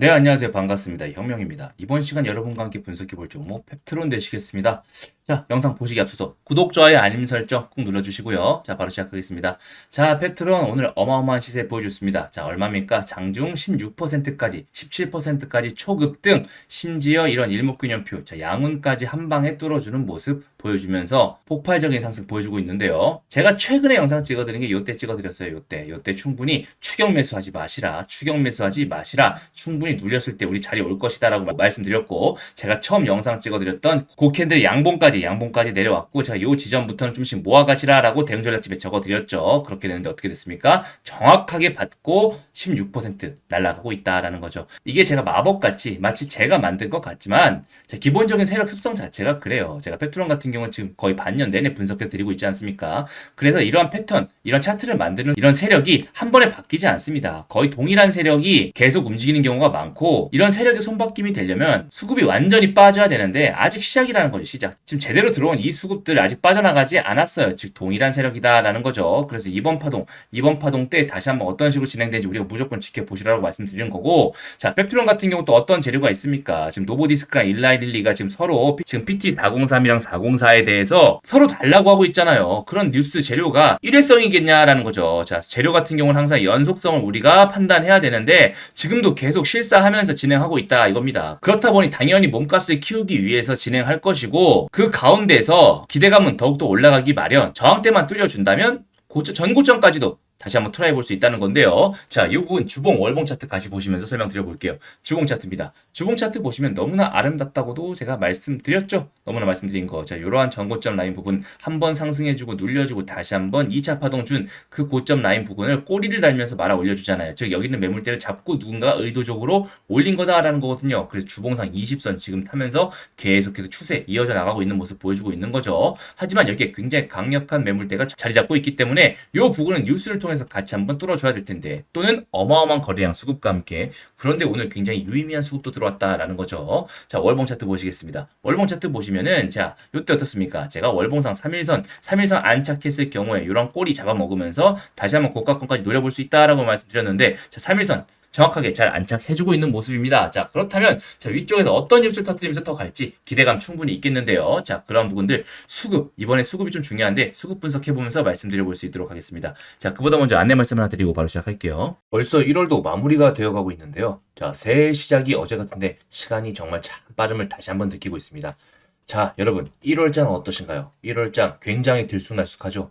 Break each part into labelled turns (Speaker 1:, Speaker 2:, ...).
Speaker 1: 네, 안녕하세요. 반갑습니다. 혁명입니다. 이번 시간 여러분과 함께 분석해 볼 종목 펩트론 되시겠습니다. 자, 영상 보시기 앞서서 구독, 좋아요, 알림 설정 꼭 눌러주시고요. 자, 바로 시작하겠습니다. 자, 펩트론 오늘 어마어마한 시세 보여줬습니다. 자, 얼마입니까? 장중 16%까지, 17%까지 초급등, 심지어 이런 일목균형표, 자, 양운까지 한 방에 뚫어주는 모습 보여주면서 폭발적인 상승 보여주고 있는데요. 제가 최근에 영상 찍어드린 게 요때 찍어드렸어요. 요때. 요때 충분히 추격 매수하지 마시라. 추격 매수하지 마시라. 충분히 눌렸을 때 우리 자리 올 것이다 라고 말씀드렸고 제가 처음 영상 찍어드렸던 고캔들 양봉까지 양봉까지 내려왔고 제가 요 지점부터는 좀씩 모아가시라 라고 대응 전략집에 적어드렸죠. 그렇게 되는데 어떻게 됐습니까? 정확하게 받고 16% 날아가고 있다라는 거죠. 이게 제가 마법같이 마치 제가 만든 것 같지만 자, 기본적인 세력 습성 자체가 그래요. 제가 페트론 같은 경우는 지금 거의 반년 내내 분석해 드리고 있지 않습니까? 그래서 이러한 패턴, 이런 차트를 만드는 이런 세력이 한 번에 바뀌지 않습니다. 거의 동일한 세력이 계속 움직이는 경우가 많고 이런 세력의 손바뀜이 되려면 수급이 완전히 빠져야 되는데 아직 시작이라는 거죠. 시작. 지금 제대로 들어온 이 수급들 아직 빠져나가지 않았어요. 즉 동일한 세력이다라는 거죠. 그래서 이번 파동, 이번 파동 때 다시 한번 어떤 식으로 진행되는지 우리가 무조건 지켜보시라고 말씀드리는 거고 자, 펩트론 같은 경우 또 어떤 재료가 있습니까? 지금 노보디스크랑 일라이릴리가 지금 서로 지금 PT403이랑 404에 대해서 서로 달라고 하고 있잖아요. 그런 뉴스 재료가 일회성이겠냐라는 거죠. 자, 재료 같은 경우는 항상 연속성을 우리가 판단해야 되는데 지금도 계속 실사하면서 진행하고 있다 이겁니다. 그렇다 보니 당연히 몸값을 키우기 위해서 진행할 것이고 그 가운데서 기대감은 더욱더 올라가기 마련. 저항대만 뚫려준다면 고점, 전고점까지도 다시 한번 트라이 볼 수 있다는 건데요. 자, 이 부분 주봉 월봉 차트 같이 보시면서 설명드려 볼게요. 주봉 차트입니다. 주봉 차트 보시면 너무나 아름답다고도 제가 말씀드렸죠. 너무나 말씀드린 거. 자, 이러한 전고점 라인 부분 한번 상승해 주고 눌려 주고 다시 한번 2차 파동 준 그 고점 라인 부분을 꼬리를 달면서 말아 올려 주잖아요. 즉 여기 있는 매물대를 잡고 누군가 의도적으로 올린 거다라는 거거든요. 그래서 주봉상 20선 지금 타면서 계속해서 추세 이어져 나가고 있는 모습 보여주고 있는 거죠. 하지만 여기에 굉장히 강력한 매물대가 자리 잡고 있기 때문에 이 부분은 뉴스를 통해 서 같이 한번 뚫어줘야 될 텐데 또는 어마어마한 거래량 수급과 함께 그런데 오늘 굉장히 유의미한 수급도 들어왔다라는 거죠. 자 월봉 차트 보시겠습니다. 월봉 차트 보시면은 자 요때 어떻습니까? 제가 월봉상 3일선 3일선 안착했을 경우에 이런 꼬리 잡아먹으면서 다시 한번 고가권까지 노려볼 수 있다라고 말씀드렸는데 자 3일선 정확하게 잘 안착해주고 있는 모습입니다. 자, 그렇다면, 자, 위쪽에서 어떤 뉴스를 터뜨리면서 더 갈지 기대감 충분히 있겠는데요. 자, 그런 부분들, 수급, 이번에 수급이 좀 중요한데, 수급 분석해보면서 말씀드려 볼 수 있도록 하겠습니다. 자, 그보다 먼저 안내 말씀 하나 드리고 바로 시작할게요. 벌써 1월도 마무리가 되어 가고 있는데요. 자, 새해 시작이 어제 같은데, 시간이 정말 참 빠름을 다시 한번 느끼고 있습니다. 자, 여러분, 1월장 어떠신가요? 1월장 굉장히 들쑥날쑥하죠?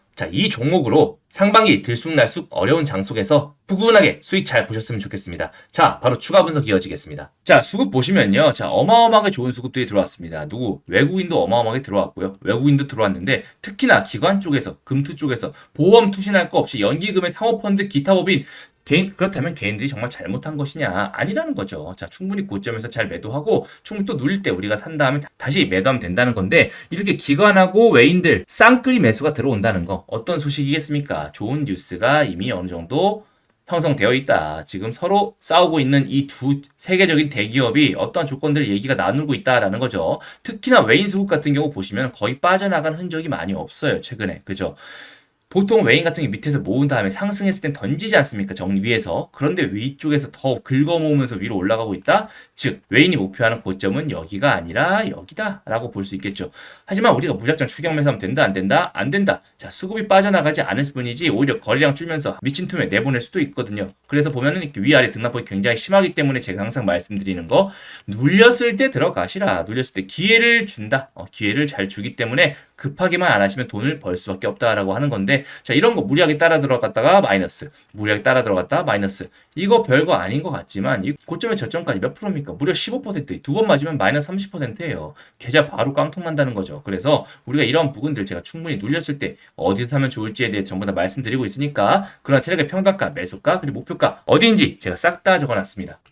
Speaker 1: 자, 이 종목으로 상반기 들쑥날쑥 어려운 장 속에서 푸근하게 수익 잘 보셨으면 좋겠습니다. 자, 바로 추가 분석 이어지겠습니다. 자, 수급 보시면요. 자, 어마어마하게 좋은 수급들이 들어왔습니다. 누구? 외국인도 어마어마하게 들어왔고요. 외국인도 들어왔는데 특히나 기관 쪽에서, 금투 쪽에서 보험 투신할 거 없이 연기금의 상호펀드 기타 법인 개인 그렇다면 개인들이 정말 잘못한 것이냐 아니라는 거죠. 자 충분히 고점에서 잘 매도하고 충분히 또 눌릴 때 우리가 산 다음에 다시 매도하면 된다는 건데 이렇게 기관하고 외인들 쌍끌이 매수가 들어온다는 거 어떤 소식이겠습니까? 좋은 뉴스가 이미 어느 정도 형성되어 있다. 지금 서로 싸우고 있는 이 두 세계적인 대기업이 어떠한 조건들 얘기가 나누고 있다라는 거죠. 특히나 외인 수급 같은 경우 보시면 거의 빠져나간 흔적이 많이 없어요. 최근에 그죠? 보통 외인 같은 게 밑에서 모은 다음에 상승했을 땐 던지지 않습니까? 정 위에서. 그런데 위쪽에서 더 긁어 모으면서 위로 올라가고 있다? 즉, 외인이 목표하는 고점은 여기가 아니라 여기다. 라고 볼 수 있겠죠. 하지만 우리가 무작정 추격 매수하면 된다, 안 된다? 안 된다. 자, 수급이 빠져나가지 않을 뿐이지 오히려 거래량 줄면서 미친 틈에 내보낼 수도 있거든요. 그래서 보면은 위아래 등락폭이 굉장히 심하기 때문에 제가 항상 말씀드리는 거, 눌렸을 때 들어가시라. 눌렸을 때 기회를 준다. 어, 기회를 잘 주기 때문에 급하게만 안 하시면 돈을 벌 수밖에 없다라고 하는 건데 자 이런 거 무리하게 따라 들어갔다가 마이너스 무리하게 따라 들어갔다가 마이너스 이거 별거 아닌 것 같지만 이 고점의 저점까지 몇 프로입니까 무려 15%두 번 맞으면 마이너스 30%예요. 계좌 바로 깡통 난다는 거죠. 그래서 우리가 이런 부분들 제가 충분히 눌렸을 때 어디서 사면 좋을지에 대해 전부 다 말씀드리고 있으니까 그런 세력의 평단가 매수가 그리고 목표가 어디인지 제가 싹 다 적어놨습니다